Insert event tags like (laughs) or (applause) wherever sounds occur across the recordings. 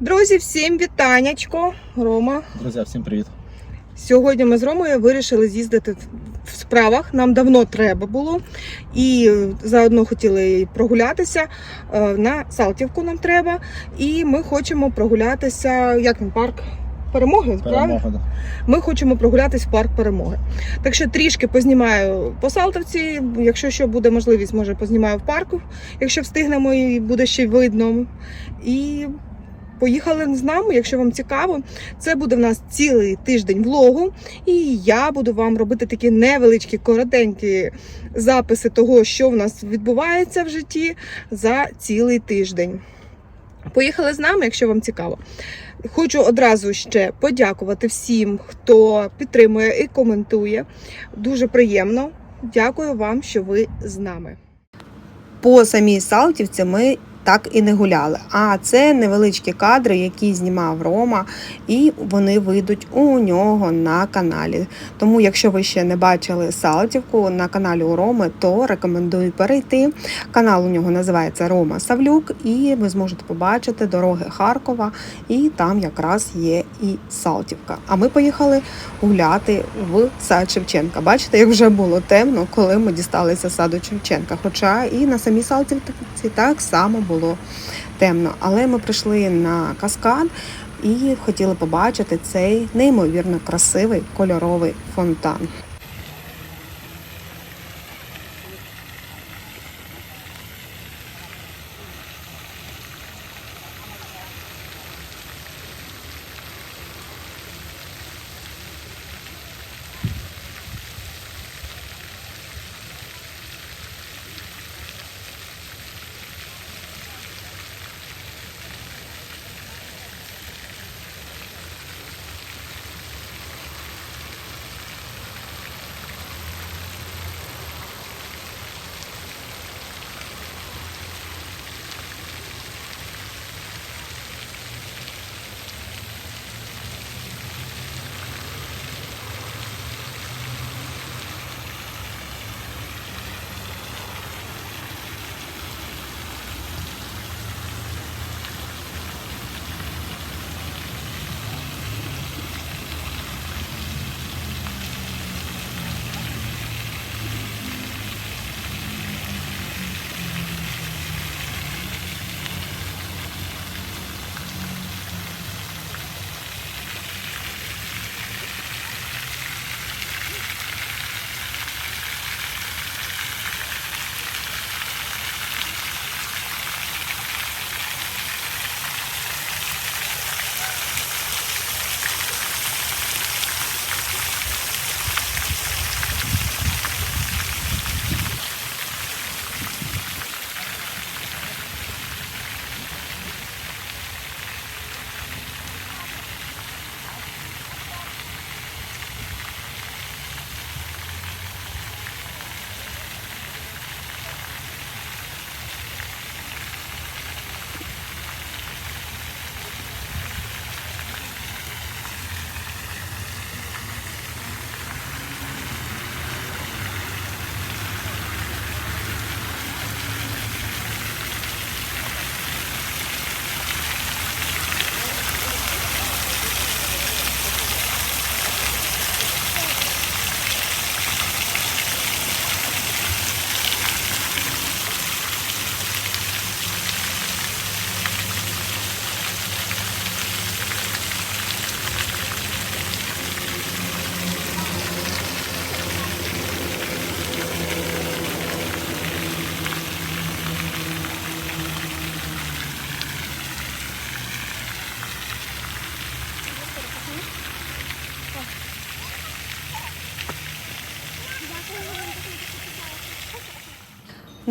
Друзі, всім вітанечко. Рома. Друзі, всім привіт. Сьогодні ми з Ромою вирішили з'їздити в справах. Нам давно треба було. І заодно хотіли прогулятися. Е, На Салтівку нам треба. І ми хочемо прогулятися. Як він парк? Перемоги. Перемога. да. Ми хочемо прогулятись в парк перемоги. Так що трішки познімаю по Салтовці. Якщо що буде можливість, може познімаю в парку, якщо встигнемо і буде ще видно. І поїхали з нами, якщо вам цікаво. Це буде в нас цілий тиждень влогу, і я буду вам робити такі невеличкі, коротенькі записи того, що в нас відбувається в житті за цілий тиждень. Поїхали з нами, якщо вам цікаво. Хочу одразу ще подякувати всім, хто підтримує і коментує. Дуже приємно. Дякую вам, що ви з нами. По самій Салтівці ми так і не гуляли. А це невеличкі кадри, які знімав Рома, і вони вийдуть у нього на каналі. Тому, якщо ви ще не бачили Салтівку на каналі у Роми, то рекомендую перейти. Канал у нього називається Рома Савлюк, і ви зможете побачити дороги Харкова, і там якраз є і Салтівка. А ми поїхали гуляти в сад Шевченка. Бачите, як вже було темно, коли ми дісталися саду Шевченка. Хоча і на самій Салтівці так само було темно. Але ми прийшли на каскад і хотіли побачити цей неймовірно красивий кольоровий фонтан.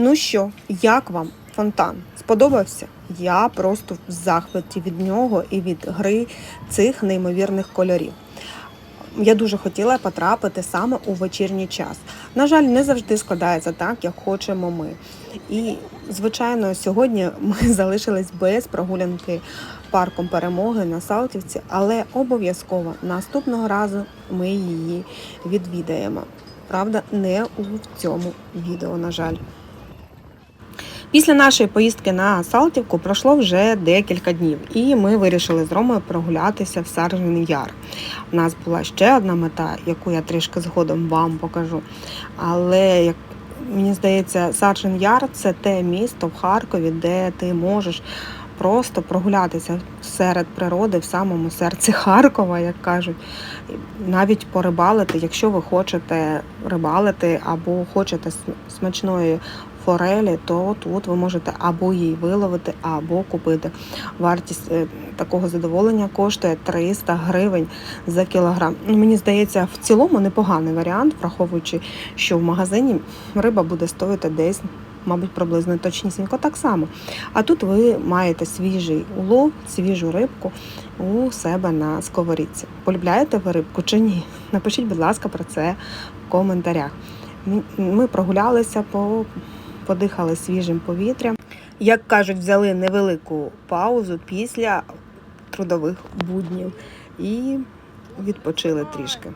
Ну що, як вам фонтан? Сподобався? Я просто в захваті від нього і від гри цих неймовірних кольорів. Я дуже хотіла потрапити саме у вечірній час. На жаль, не завжди складається так, як хочемо ми. І, звичайно, сьогодні ми (laughs) залишились без прогулянки парком перемоги на Салтівці, але обов'язково наступного разу ми її відвідаємо. Правда, не у цьому відео, на жаль. Після нашої поїздки на Салтівку пройшло вже декілька днів, і ми вирішили з Ромою прогулятися в Саржин Яр. У нас була ще одна мета, яку я трішки згодом вам покажу. Але як мені здається, Саржин Яр це те місто в Харкові, де ти можеш просто прогулятися серед природи в самому серці Харкова, як кажуть, навіть порибалити, якщо ви хочете рибалити або хочете смачної форелі, то тут ви можете або її виловити, або купити. Вартість е, такого задоволення коштує 300 гривень за кілограм. Ну, Мені здається, в цілому непоганий варіант, враховуючи, що в магазині риба буде стоїти десь. Мабуть, приблизно точнісінько так само. А тут ви маєте свіжий улов, свіжу рибку у себе на сковорідці. Полюбляєте ви рибку чи ні? Напишіть, будь ласка, про це в коментарях. Ми- Ми прогулялися, по- подихали свіжим повітрям. Як кажуть, взяли невелику паузу після трудових буднів і відпочили трішки.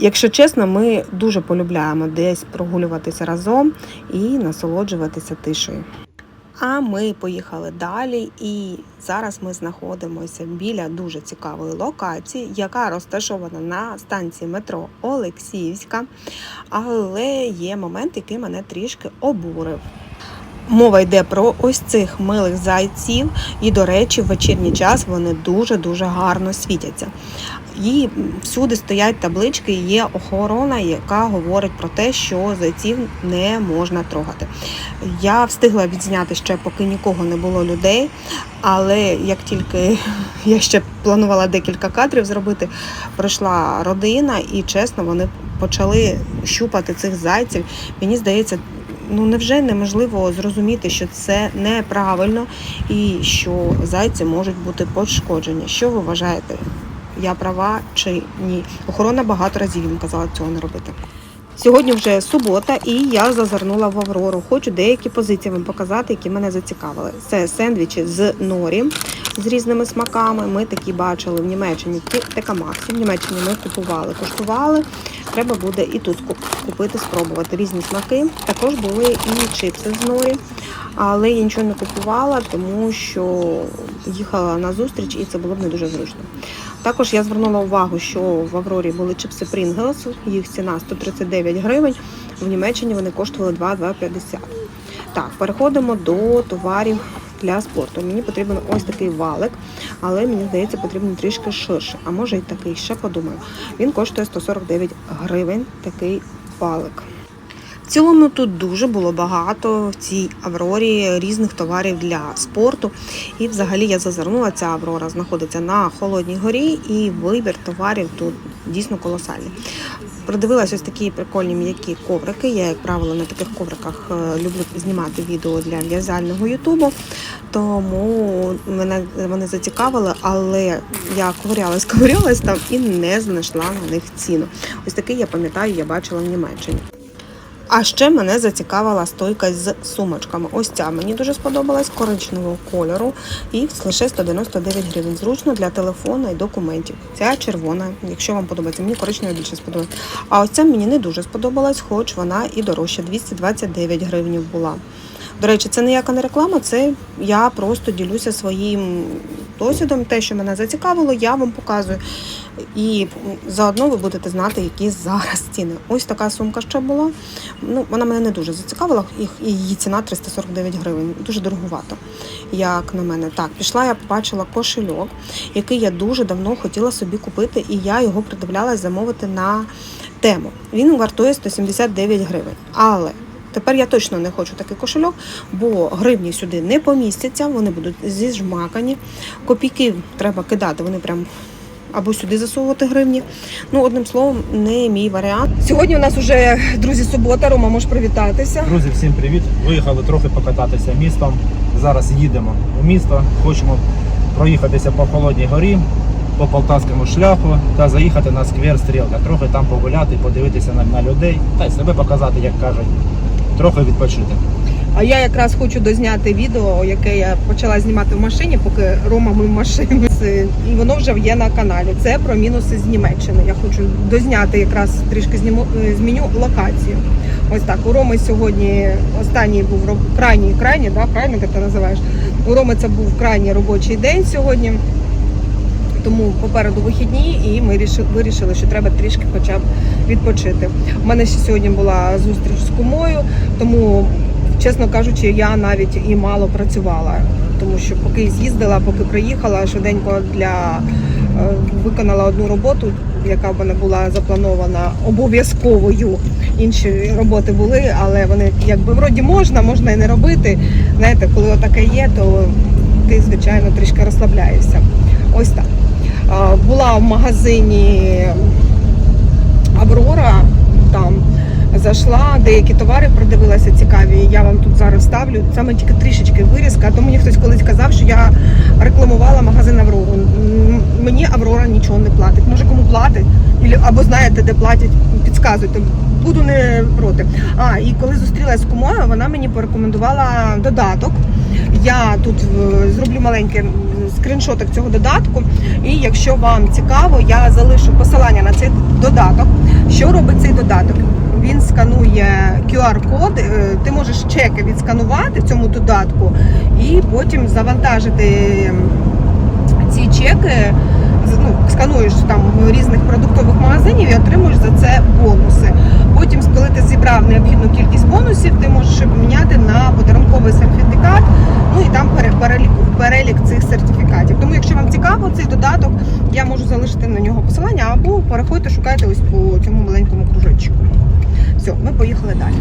Якщо чесно, ми дуже полюбляємо десь прогулюватися разом і насолоджуватися тишею. А ми поїхали далі, і зараз ми знаходимося біля дуже цікавої локації, яка розташована на станції метро Олексіївська. Але є момент, який мене трішки обурив. Мова йде про ось цих милих зайців, і, до речі, в вечірній час вони дуже-дуже гарно світяться. І всюди стоять таблички, є охорона, яка говорить про те, що зайців не можна трогати. Я встигла відзняти ще, поки нікого не було людей. Але як тільки я ще планувала декілька кадрів зробити, прийшла родина, і чесно, вони почали щупати цих зайців. Мені здається, ну невже неможливо зрозуміти, що це неправильно і що зайці можуть бути пошкоджені. Що ви вважаєте? Я права чи ні? Охорона багато разів їм казала цього не робити. Сьогодні вже субота, і я зазирнула в Аврору. Хочу деякі позиції вам показати, які мене зацікавили. Це сендвічі з норі з різними смаками. Ми такі бачили в Німеччині Тека Максі. В Німеччині ми купували, коштували. Треба буде і тут купити, спробувати різні смаки. Також були і чипси з норі, але я нічого не купувала, тому що їхала на зустріч і це було б не дуже зручно. Також я звернула увагу, що в Аврорі були чипси Pringles, їх ціна 139 гривень. В Німеччині вони коштували 2,250. Так, переходимо до товарів для спорту. Мені потрібен ось такий валик, але мені здається, потрібен трішки ширше. А може і такий, ще подумаю. Він коштує 149 гривень, такий валик. В цілому тут дуже було багато в цій Аврорі різних товарів для спорту. І взагалі я зазирнула, ця Аврора знаходиться на Холодній горі, і вибір товарів тут дійсно колосальний. Продивилась ось такі прикольні м'які коврики. Я, як правило, на таких ковриках е, люблю знімати відео для в'язального ютубу. Тому мене вони зацікавили, але я ковирялась, (laughs) ковирялась там і не знайшла на них ціну. Ось такий я пам'ятаю, я бачила в Німеччині. А ще мене зацікавила стойка з сумочками. Ось ця мені дуже сподобалась коричневого кольору і лише 199 гривень. Зручно для телефона і документів. Ця червона, якщо вам подобається, мені коричнева більше сподобалась. А ось ця мені не дуже сподобалась, хоч вона і дорожча, 229 гривень була. До речі, це ніяка не реклама, це я просто ділюся своїм досвідом. Те, що мене зацікавило, я вам показую. І заодно ви будете знати, які зараз ціни. Ось така сумка ще була. Ну, вона мене не дуже зацікавила, її ціна 349 гривень. Дуже дороговато, як на мене. Так, пішла, я побачила кошельок, який я дуже давно хотіла собі купити, і я його придивлялась замовити на тему. Він вартує 179 гривень. Але Тепер я точно не хочу такий кошельок, бо гривні сюди не помістяться, вони будуть зіжмакані. Копійки треба кидати, вони прям або сюди засовувати гривні. Ну, одним словом, не мій варіант. Сьогодні у нас вже, друзі, субота. Рома, можеш привітатися. Друзі, всім привіт! Виїхали трохи покататися містом. Зараз їдемо у місто. Хочемо проїхатися по холодній горі, по полтавському шляху та заїхати на сквер Стрілка. Трохи там погуляти, подивитися на, на людей та й себе показати, як кажуть, трохи відпочити. А я якраз хочу дозняти відео, яке я почала знімати в машині, поки Рома мив машину. І воно вже є на каналі. Це про мінуси з Німеччини. Я хочу дозняти якраз трішки зніму, е, зміню локацію. Ось так. У Роми сьогодні останній був крайній, крайній, да, правильно ти називаєш? У Роми це був крайній робочий день сьогодні. Тому попереду вихідні, і ми ріши- вирішили, що треба трішки хоча б відпочити. У мене ще сьогодні була зустріч з кумою, тому, чесно кажучи, я навіть і мало працювала, тому що поки з'їздила, поки приїхала, швиденько для е, виконала одну роботу, яка в мене була запланована обов'язковою. Інші роботи були, але вони якби вроді можна, можна і не робити. Знаєте, коли отаке є, то ти звичайно трішки розслабляєшся. Ось так. А, Була в магазині Аврора там. Зайшла, деякі товари продивилася цікаві. Я вам тут зараз ставлю. Саме тільки трішечки вирізка. А то мені хтось колись казав, що я рекламувала магазин Аврору. Мені Аврора нічого не платить. Може кому платить? Або знаєте, де платять, підказуйте. Буду не проти. А і коли зустрілася з кумою, вона мені порекомендувала додаток. Я тут е, зроблю маленький скріншотик цього додатку. І якщо вам цікаво, я залишу посилання на цей додаток. Що робить цей додаток? Він сканує QR-код, е, ти можеш чеки відсканувати в цьому додатку і потім завантажити ці чеки. Ну, скануєш там різних продуктових магазинів і отримуєш за це бонуси. Потім, коли ти зібрав необхідну кількість бонусів, ти можеш поміняти на подарунковий сертифікат. Ну і там пере- перелік, перелік цих сертифікатів. Тому, якщо вам цікаво цей додаток, я можу залишити на нього посилання або переходьте, шукайте ось по цьому маленькому кружечку. Все, ми поїхали далі.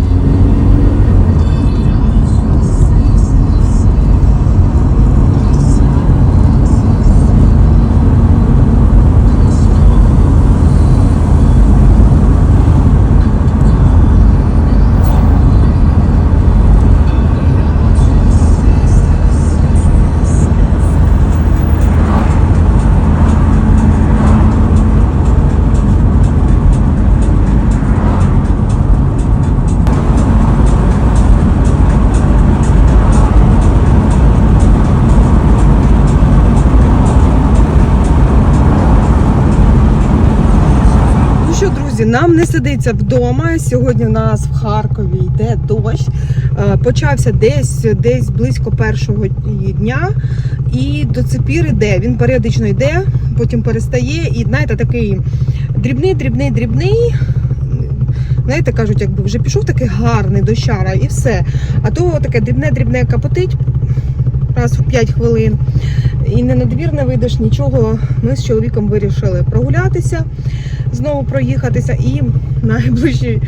Не сидиться вдома. Сьогодні у нас в Харкові йде дощ. Е, Почався десь десь близько першого дня, і до цих пір іде. Він періодично йде, потім перестає. І знаєте, такий дрібний, дрібний, дрібний. Знаєте, кажуть, якби вже пішов такий гарний дощара і все. А то таке дрібне-дрібне капотить раз в 5 хвилин. І не на двір не вийдеш нічого. Ми з чоловіком вирішили прогулятися, знову проїхатися. І найближчий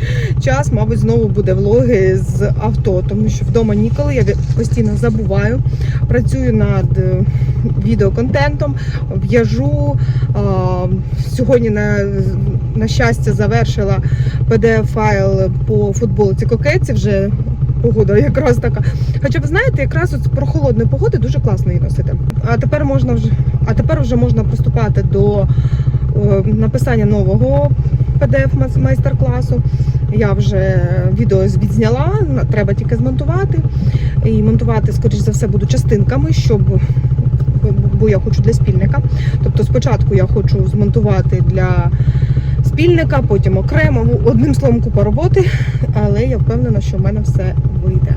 час, мабуть, знову буде влоги з авто, тому що вдома ніколи я постійно забуваю. Працюю над е, відеоконтентом, в'яжу. Сьогодні, на, на щастя, завершила PDF-файл по футболці кокетці вже. Погода якраз така. Хоча ви знаєте, якраз от про холодної погоди дуже класно її носити. А тепер можна вже, а тепер вже можна приступати до написання нового PDF майстер-класу. Я вже відео відзняла, треба тільки змонтувати. І монтувати, скоріш за все, буду частинками, щоб бо я хочу для спільника. Тобто спочатку я хочу змонтувати для спільника, потім окремо. Одним словом, купа роботи, але я впевнена, що в мене все вийде.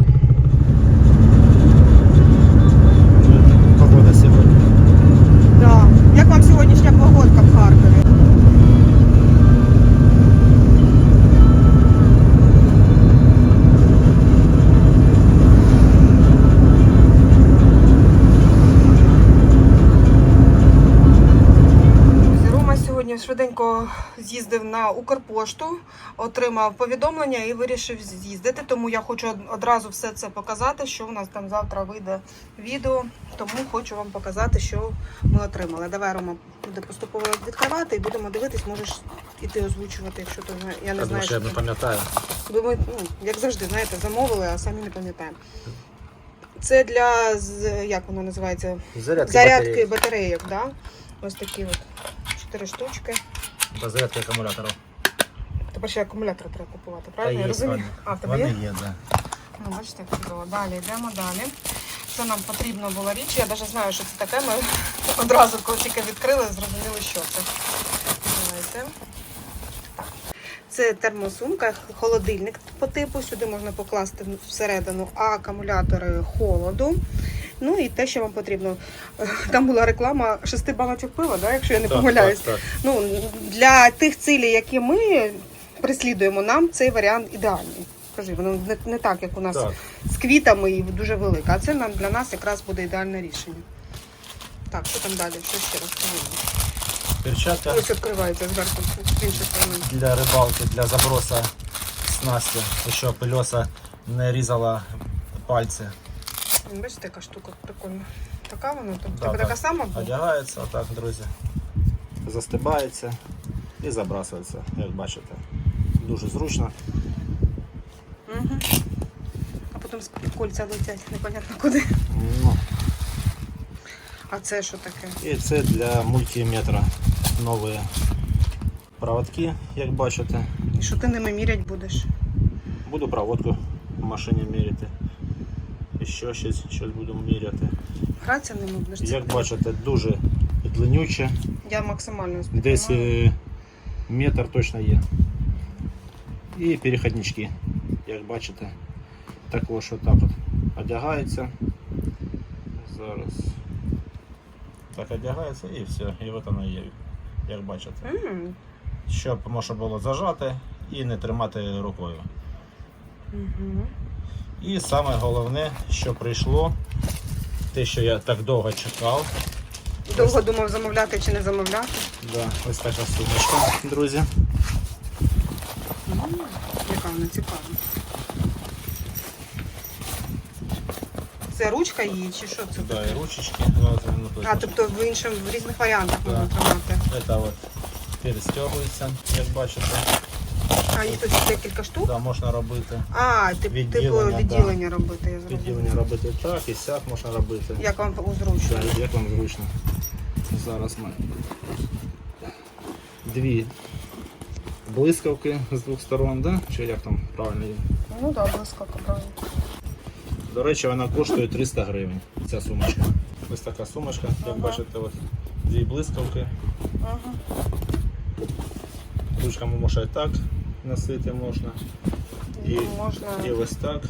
З'їздив на Укрпошту, отримав повідомлення і вирішив з'їздити. Тому я хочу одразу все це показати, що у нас там завтра вийде відео. Тому хочу вам показати, що ми отримали. Давай, Рома, буде поступово відкривати і будемо дивитись, можеш і ти озвучувати, якщо ти я не знаю. Що я не пам'ятаю. Бо ми, ну, як завжди, знаєте, замовили, а самі не пам'ятаємо. Це для як воно називається? Зарядки, Зарядки батареї. батарейок, да? Ось такі от чотири штучки. Та зарядки акумулятору. Тепер ще акумулятор треба купувати, правильно? я розумію? А, в тебе Вони є? да. Ну, бачите, як чудово. Далі йдемо далі. Це нам потрібно була річ. Я навіть знаю, що це таке. Ми (laughs) одразу, коли тільки відкрили, зрозуміли, що це. Давайте. Це термосумка, холодильник по типу. Сюди можна покласти всередину акумулятори холоду. Ну і те, що вам потрібно. (laughs) Там була реклама шести баночок пива, да, якщо я не помиляюсь. Так, так. Ну, для тих цілей, які ми преслідуємо, нам цей варіант ідеальний. Кажи, воно не, не так, як у нас Так. з квітами і дуже велика. А це нам для нас якраз буде ідеальне рішення. Так, що там далі? Що ще раз повинно? Перчатка Ось відкривається зверху з іншої сторони. для рибалки, для заброса снасті, щоб пильоса не різала пальці. Бачите, яка штука прикольна. Така вона, тобто Да, так. така сама була? Одягається отак, друзі. Застибається і забрасується, як бачите. Дуже зручно. Угу. А потім з кольця летять, непонятно куди. Ну, А це що таке? і це для мультиметра нові проводки, як бачите. І що ти ними мірять будеш? Буду проводку в машині міряти. Ще щось, щось буду міряти. Ними будеш? Це Як бачите, дуже длиннюче. Я максимально Десь сприймаю. е, метр точно є. І переходнички, як бачите, також отак от одягається. Зараз. Так одягається і все. І от воно є, як бачите. М, Щоб можна було зажати і не тримати рукою. мгм. І саме головне, що прийшло, те, що я так довго чекав. Довго думав замовляти чи не замовляти. Да, ось така сумочка, друзі. Яка вона цікава. Це ручка її чи що це? Да, і ручечки. А, тобто в іншому, в різних варіантах Да. можна тримати. Це от перестягується, як бачите. А їх тут декілька штук. Да, можна робити. А, тип, типу Відділення, да. відділення робити, я зрозуміла. Відділення робити так і сяк можна робити. Як вам зручно? Да, як вам зручно. Зараз ми дві блискавки з двох сторон, да? чи як там правильно є? Ну так, да, близько правильно. До речі, вона коштує 300 гривень, ця сумочка. Ось така сумочка, як Ага. бачите, от дві блискавки. Ага. Ручками можна і так носити можна. І, Можна. і ось так.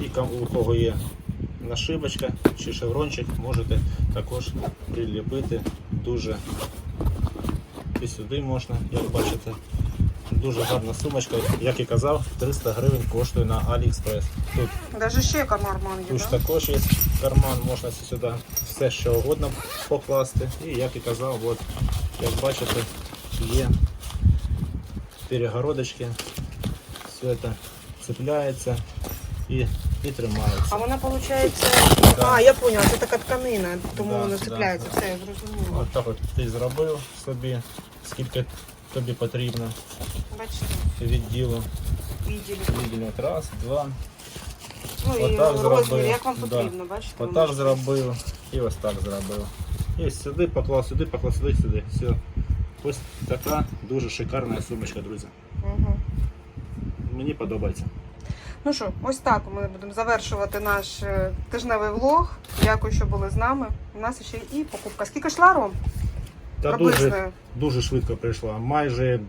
І у кого є нашибочка чи шеврончик, можете також приліпити дуже і сюди можна, як бачите. Дуже гарна сумочка, як і казав, 300 гривень коштує на AliExpress. Тут Даже ще карман є, Тут да? також є карман, можна сюди все що угодно покласти. І як і казав, от, як бачите, є перегородочки, все це цепляється і, і тримається. А вона виходить. Да. А, я поняла, це така тканина, тому Да, воно да, цепляється. да. Все, я зрозуміла. От так от ти зробив собі, скільки тобі потрібно Бачите, відділу. відділі. Відділу от раз, два. Ну і Отак розмір, зробив. як вам Да. потрібно, бачите? ви Отак можете- зробив і ось так зробив. І сюди поклав, сюди поклав, сюди, сюди. Все. Ось така дуже шикарна сумочка, друзі. Мгм. Мені подобається. Ну що, ось так ми будемо завершувати наш е, тижневий влог. Дякую, що були з нами. У нас ще і покупка. Скільки йшла Ром? Та дуже, дуже швидко прийшла. Майже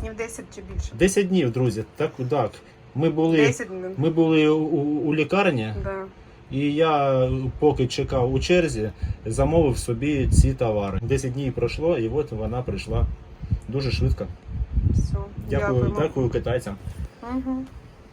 днів 10 чи більше. 10 днів, друзі. Так, так. Ми були, 10 днів. ми були у, у лікарні, Да. І я, поки чекав у черзі, замовив собі ці товари. 10 днів пройшло, і от вона прийшла дуже швидко. Все. Дякую, дякую китайцям. Угу.